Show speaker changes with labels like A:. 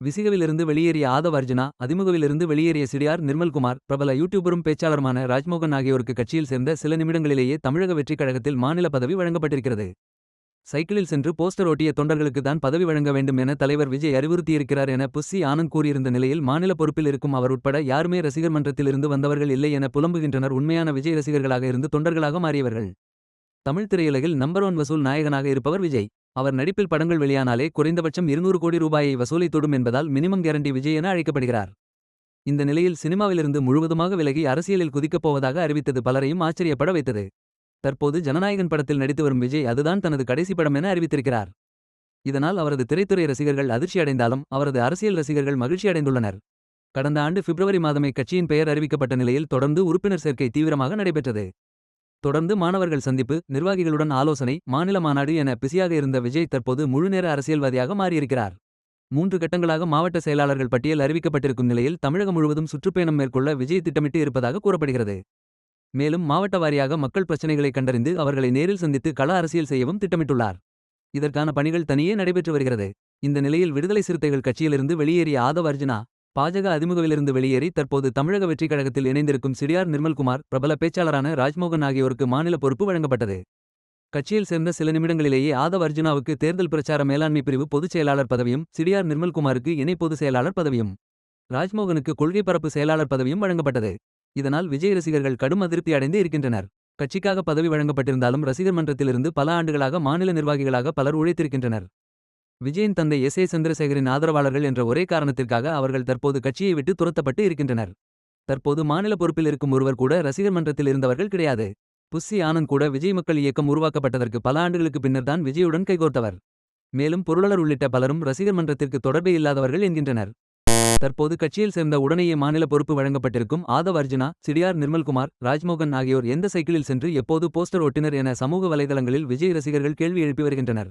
A: விசிகவிலிருந்து வெளியேறிய ஆதவ் அர்ஜுனா அதிமுகவிலிருந்து வெளியேறிய சிடியார் நிர்மல்குமார் பிரபல யூடியூபரும் பேச்சாளருமான ராஜ்மோகன் ஆகியோருக்கு கட்சியில் சேர்ந்த சில நிமிடங்களிலேயே தமிழக வெற்றிக் கழகத்தில் மாநில பதவி வழங்கப்பட்டிருக்கிறது. சைக்கிளில் சென்று போஸ்டர் ஓட்டிய தொண்டர்களுக்கு தான் பதவி வழங்க வேண்டும் என தலைவர் விஜய் அறிவுறுத்தியிருக்கிறார் என புஸ்ஸி ஆனந்த் கூறியிருந்த நிலையில் மாநில பொறுப்பில் இருக்கும் அவர் உட்பட யாருமே ரசிகர் மன்றத்திலிருந்து வந்தவர்கள் இல்லை என புலம்புகின்றனர் உண்மையான விஜய் ரசிகர்களாக இருந்து தொண்டர்களாக மாறியவர்கள். தமிழ் திரையுலகில் நம்பர் ஒன் வசூல் நாயகனாக இருப்பவர் விஜய். அவர் நடிப்பில் படங்கள் வெளியானாலே குறைந்தபட்சம் இருநூறு கோடி ரூபாயை வசூலை தொடும் என்பதால் மினிமம் கேரண்டி விஜய் என அழைக்கப்படுகிறார். இந்த நிலையில் சினிமாவிலிருந்து முழுவதுமாக விலகி அரசியலில் குதிக்கப் போவதாக அறிவித்தது பலரையும் ஆச்சரியப்பட வைத்தது. தற்போது ஜனநாயகன் படத்தில் நடித்து வரும் விஜய் அதுதான் தனது கடைசி படம் என அறிவித்திருக்கிறார். இதனால் அவரது திரைத்துறை ரசிகர்கள் அதிர்ச்சியடைந்தாலும் அவரது அரசியல் ரசிகர்கள் மகிழ்ச்சியடைந்துள்ளனர் கடந்த ஆண்டு பிப்ரவரி மாதமே கட்சியின் பெயர் அறிவிக்கப்பட்ட நிலையில் தொடர்ந்து உறுப்பினர் சேர்க்கை தீவிரமாக நடைபெற்றது. தொடர்ந்து மாணவர்கள் சந்திப்பு நிர்வாகிகளுடன் ஆலோசனை மாநில மாநாடு என பிஸியாக இருந்த விஜய் தற்போது முழுநேர அரசியல்வாதியாக மாறியிருக்கிறார். மூன்று கட்டங்களாக மாவட்ட செயலாளர்கள் பட்டியல் அறிவிக்கப்பட்டிருக்கும் நிலையில் தமிழகம் முழுவதும் சுற்றுப்பயணம் மேற்கொள்ள விஜய் திட்டமிட்டு இருப்பதாக கூறப்படுகிறது. மேலும் மாவட்ட வாரியாக மக்கள் பிரச்சினைகளை கண்டறிந்து அவர்களை நேரில் சந்தித்து கள அரசியல் செய்யவும் திட்டமிட்டுள்ளார். இதற்கான பணிகள் தனியே நடைபெற்று வருகிறது. இந்த நிலையில் விடுதலை சிறுத்தைகள் கட்சியிலிருந்து வெளியேறிய ஆதவ் அர்ஜுனா பாஜக அதிமுகவிலிருந்து வெளியேறி தற்போது தமிழக வெற்றிக் கழகத்தில் இணைந்திருக்கும் சிடிஆர் நிர்மல்குமார் பிரபல பேச்சாளரான ராஜ்மோகன் ஆகியோருக்கு மாநில பொறுப்பு வழங்கப்பட்டது. கட்சியில் சேர்ந்த சில நிமிடங்களிலேயே ஆதவ் அர்ஜுனாவுக்கு தேர்தல் பிரச்சார மேலாண்மை பிரிவு பொதுச் செயலாளர் பதவியும் சிடிஆர் நிர்மல்குமாருக்கு இணை பொதுச் செயலாளர் பதவியும் ராஜ்மோகனுக்கு கொள்கை பரப்பு செயலாளர் பதவியும் வழங்கப்பட்டது. இதனால் விஜய் ரசிகர்கள் கடும் அதிருப்தி அடைந்து இருக்கின்றனர். கட்சிக்காக பதவி வழங்கப்பட்டிருந்தாலும் ரசிகர் மன்றத்திலிருந்து பல ஆண்டுகளாக மாநில நிர்வாகிகளாக பலர் உழைத்திருக்கின்றனர். விஜயின் தந்தை எஸ் ஏ சந்திரசேகரின் ஆதரவாளர்கள் என்ற ஒரே காரணத்திற்காக அவர்கள் தற்போது கட்சியை விட்டு துரத்தப்பட்டு இருக்கின்றனர். தற்போது மாநில பொறுப்பில் இருக்கும் ஒருவர் கூட ரசிகர் மன்றத்தில் இருந்தவர்கள் கிடையாது. புஸ்ஸி ஆனந்த் கூட விஜய் மக்கள் இயக்கம் உருவாக்கப்பட்டதற்கு பல ஆண்டுகளுக்கு பின்னர் தான் விஜயுடன் கைகோர்த்தவர். மேலும் பொருளாளர் உள்ளிட்ட பலரும் ரசிகர் மன்றத்திற்கு தொடர்பே இல்லாதவர்கள் என்கின்றனர். தற்போது கட்சியில் சேர்ந்த உடனேயே மாநில பொறுப்பு வழங்கப்பட்டிருக்கும் ஆதவ் அர்ஜுனா சிடிஆர் நிர்மல்குமார் ராஜ்மோகன் ஆகியோர் எந்த சைக்கிளில் சென்று எப்போது போஸ்டர் ஒட்டினர் என சமூக வலைதளங்களில் விஜய் ரசிகர்கள் கேள்வி எழுப்பி வருகின்றனர்.